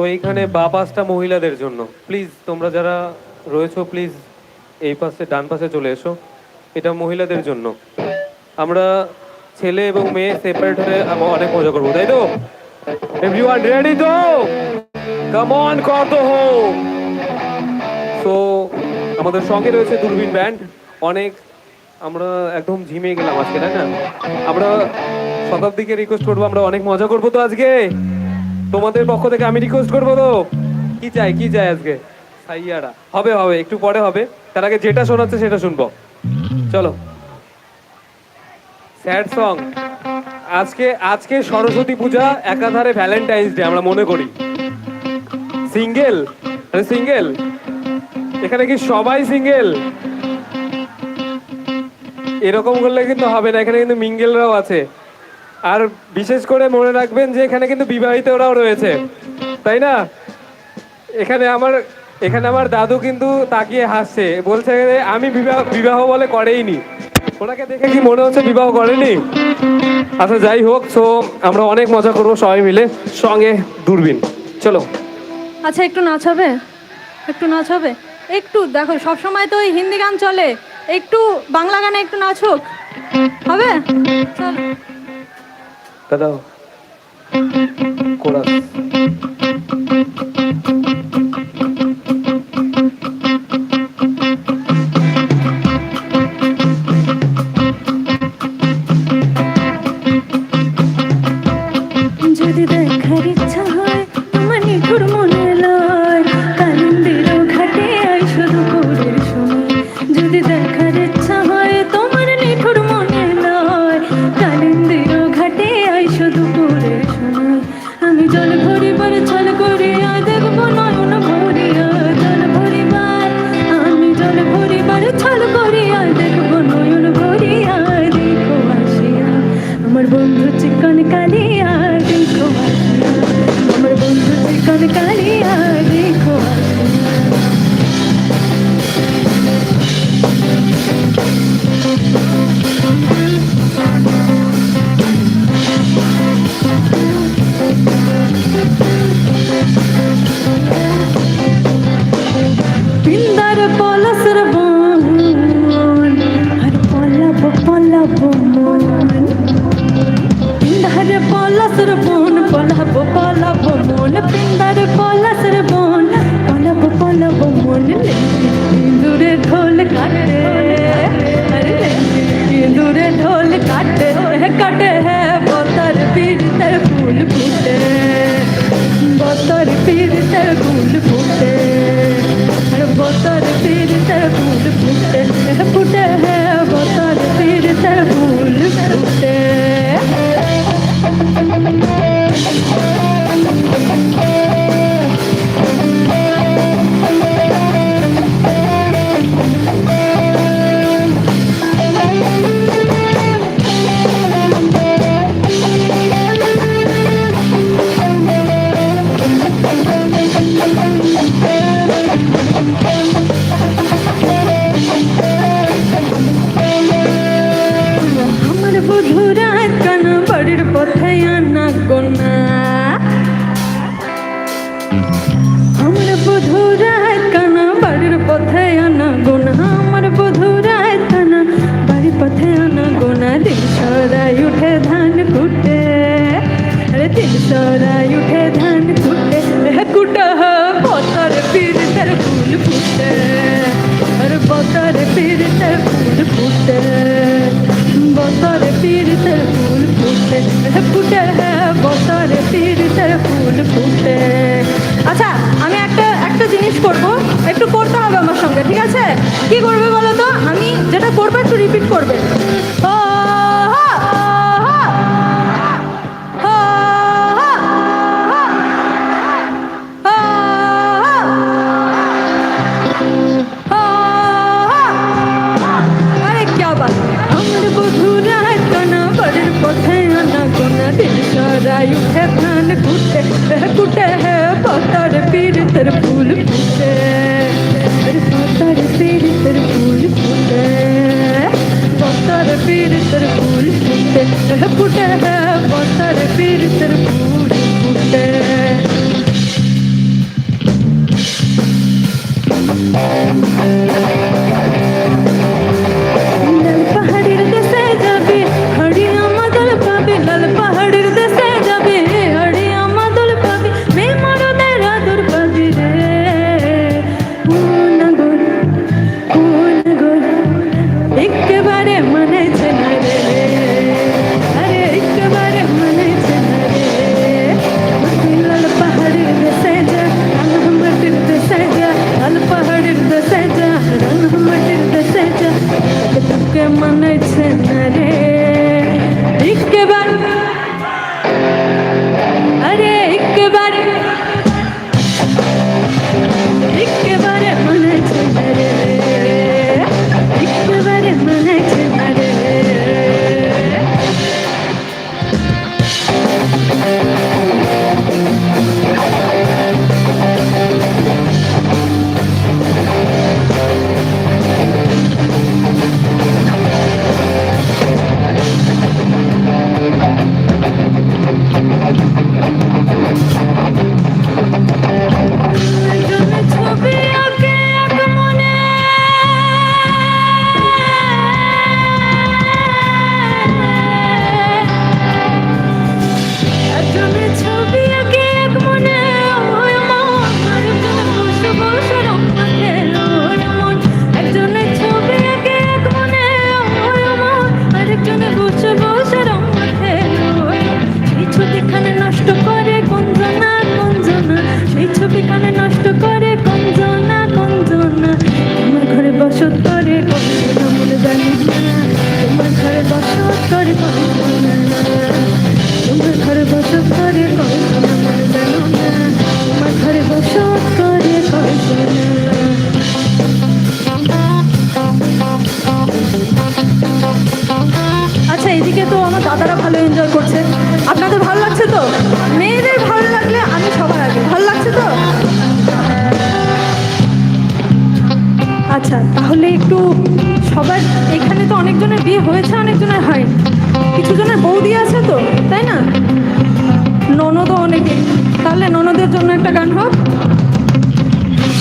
তো এইখানে বা পাঁচটা মহিলাদের জন্য। প্লিজ তোমরা যারা রয়েছো প্লিজ এই পাশে ডান পাশে চলে এসো। এটা মহিলাদের জন্য। আমরা ছেলে এবং মেয়ে সেপারেট হয়ে আমরা অনেক মজা করব তাই তো? এভরিওয়ান রেডি তো? কাম অন কর তো হো সো আমাদের সঙ্গে রয়েছে দূরবীন ব্যান্ড অনেক আমরা একদম ঝিমে গেলাম আজকে তাই না? আমরা শতাব্দীকে রিকোয়েস্ট করব আমরা অনেক মজা করব তো আজকে। তোমাদের পক্ষ থেকে আমি রিকোয়েস্ট করব তো? কি চাই কি চাই আজকে? সাইয়ারা। হবে হবে, একটু পরে হবে। তার আগে যেটা শোনাচ্ছে সেটা শুনব। চলো। স্যাড সং আজকে আজকে সরস্বতী পূজা, একাধারে ভ্যালেন্টাইন্স ডে আমরা মনে করি। সিঙ্গেল আরে সিঙ্গেল এখানে কি সবাই সিঙ্গেল এরকম করলে কিন্তু হবে না, এখানে কিন্তু মিঙ্গেলরাও আছে। আর বিশেষ করে মনে রাখবেন যে এখানে কিন্তু বিবাহিতরাও রয়েছে তাই না? এখানে আমার এখানে আমার দাদু কিন্তু তাকিয়ে হাসছে বলছে আমি বিবাহ বিবাহ বলে করেইনি। ওনাকে দেখে কি মনে হচ্ছে বিবাহ করেনি? আচ্ছা যাই হোক সো আমরা অনেক মজা করব সবাই মিলে সঙ্গে দূরবীন। চলো। আচ্ছা একটু নাচ হবে? একটু নাচ হবে? একটু দেখো সব সময় তো ওই হিন্দি গান চলে। একটু বাংলা গানে একটু নাচ হোক হবে? চল। ダダンコー পলাসর বন পলাব পলাব মন পিন্দার পলাসর বন পলাব পলাব মন ইন্দুরে ঢোল কাটে ইন্দুরে ঢোল কাটে কাটে হ্যাঁ বতার পীড়িতের ফুল ফুটে বতার পীড়িতের ফুল ফুটে পীড়িতের ফুল ফুটে। বসরে পীড়িতের ফুল ফুটে। ফুটে বসরে পীড়িতের ফুল ফুটে। আচ্ছা আমি একটা একটা জিনিস করব। একটু করতে হবে আমার সঙ্গে, ঠিক আছে? কি করবে বলো তো? আমি যেটা করব একটু রিপিট করবে। ও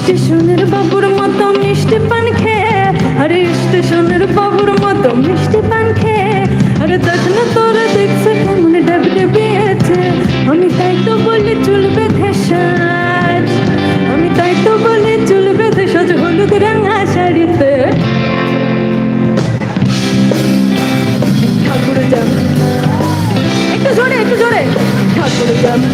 স্টেশনের বাবুর মতো মিষ্টি পান খেয়ে, আরে স্টেশনের বাবুর মতো মিষ্টি পান খেয়ে, আরে দেখ তোরা দেখছে কেমন ডাবডে বিয়েছে আমি তাই তো বলি চুল বেঁধে সাজ, আমি তাই তো বলি চুল বেঁধে সাজ হলুদ রাঙা শাড়িতে। ঠাকুর যাবে একটু জোরে একটু জোরে। ঠাকুর যাবে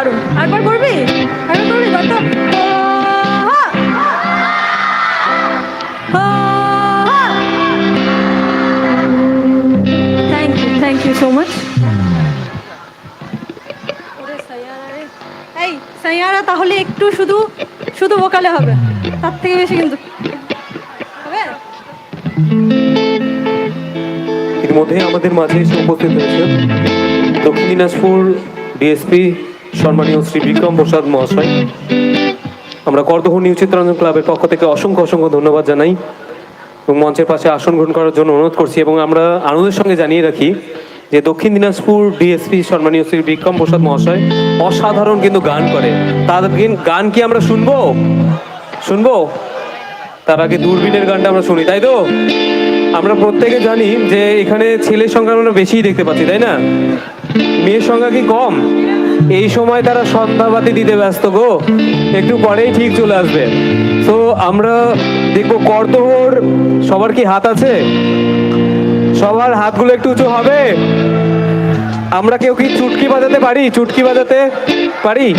দারুণ। আরেকবার করবি? আরেকবার করবি? Thank you thank you so much তাহলে একটু শুধু শুধু ভোকালে হবে। তার থেকে বেশি কিন্তু হবে? ইতিমধ্যে আমাদের মাঝে এসে উপস্থিত হয়েছে দক্ষিণ দিনাজপুর ডিএসপি সম্মানীয় শ্রী বিক্রম প্রসাদ মহাশয়, আমরা করদহ নিউ চিত্তরঞ্জন ক্লাবের পক্ষ থেকে অসংখ্য অসংখ্য ধন্যবাদ জানাই এবং মঞ্চের পাশে আসন গ্রহণ করার জন্য অনুরোধ করছি এবং আমরা আনন্দের সঙ্গে জানিয়ে রাখি যে দক্ষিণ দিনাজপুর ডিএসপি সম্মানীয় শ্রী বিক্রম প্রসাদ মহাশয় অসাধারণ কিন্তু গান করে। তাদের গান কি আমরা শুনব? শুনব? তার আগে দূরবীনের গানটা আমরা শুনি, তাই তো? আমরা প্রত্যেকে জানি যে এখানে ছেলের সংখ্যা আমরা বেশিই দেখতে পাচ্ছি, তাই না? মেয়ের সংখ্যা কি কম? এই সময় তারা সন্ধ্যাবাতি দিতে ব্যস্ত গো। একটু পরেই ঠিক চলে আসবে। তো আমরা দেখব করতোহর সবার কি হাত আছে? সবার হাতগুলো একটু উঁচু হবে? আমরা কেউ কি চুটকি বাজাতে পারি? চুটকি বাজাতে পারি?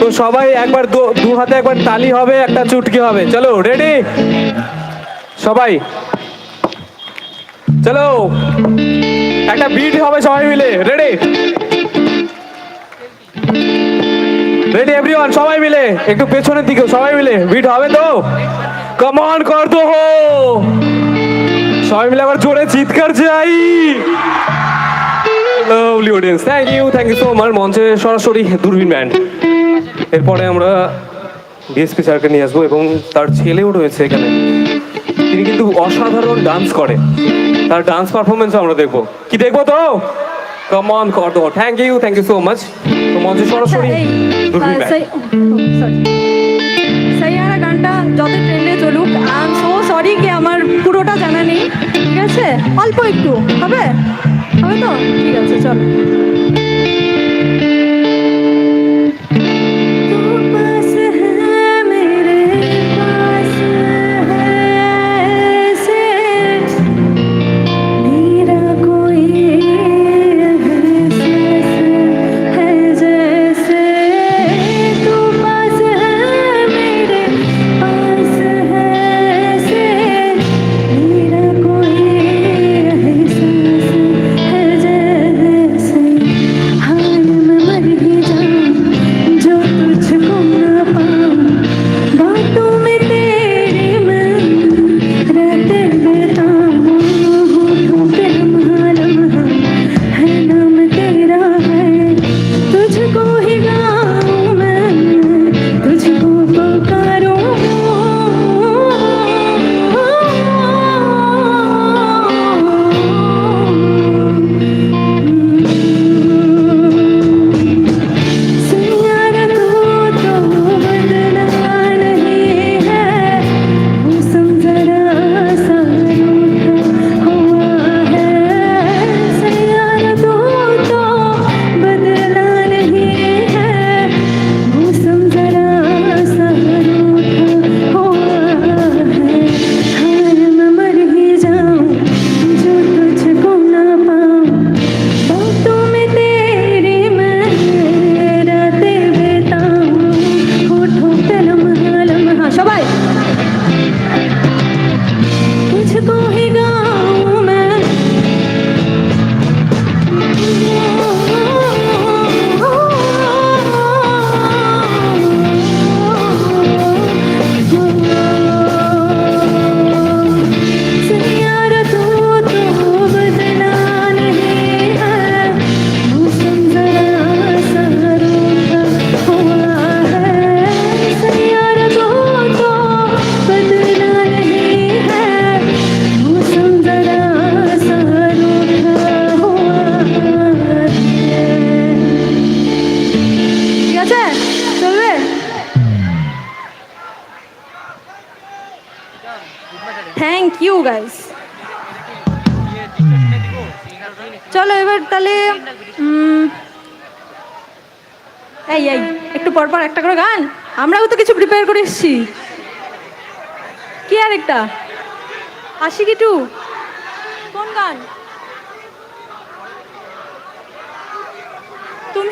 তো সবাই একবার দু- হাতে একবার তালি হবে, একটা চুটকি হবে। চলো রেডি সবাই। চলো। একটা বিট হবে সবাই মিলে। রেডি রেডি এভরিওয়ান সবাই মিলে একটু পেছনের দিকে, সবাই মিলে। বিট হবে তো? কমান কর তো হো। সবাই মিলে আবার জোরে চিৎকার চাই। Lovely audience thank you thank you so much মঞ্চে সরাসরি দূরবীন ব্যান্ড এরপরে আমরা ডিএসপি স্যারকে নিয়ে আসব এবং তার ছেলেও রয়েছে এখানে। তিনি কিন্তু অসাধারণ ডান্স করে। তার ডান্স পারফরমেন্স আমরা দেখব। কি দেখব তো? কমন কর দো thank you thank you so much তো মঞ্চে সরাসরি সাইয়ারা গানটা যত ট্রেন্ডে চলুক আই এম সো সরি কি আমার পুরোটা জানা নেই ঠিক আছে? অল্প একটু হবে? হবে তো? ঠিক আছে চল। ইউ গাইস চলো এবার তাহলে এই এই, একটু পর পর একটা করে গান। আমরাও তো কিছু প্রিপেয়ার করে এসেছি। কি আর একটা? আশি কি টু কোন গান? তুমি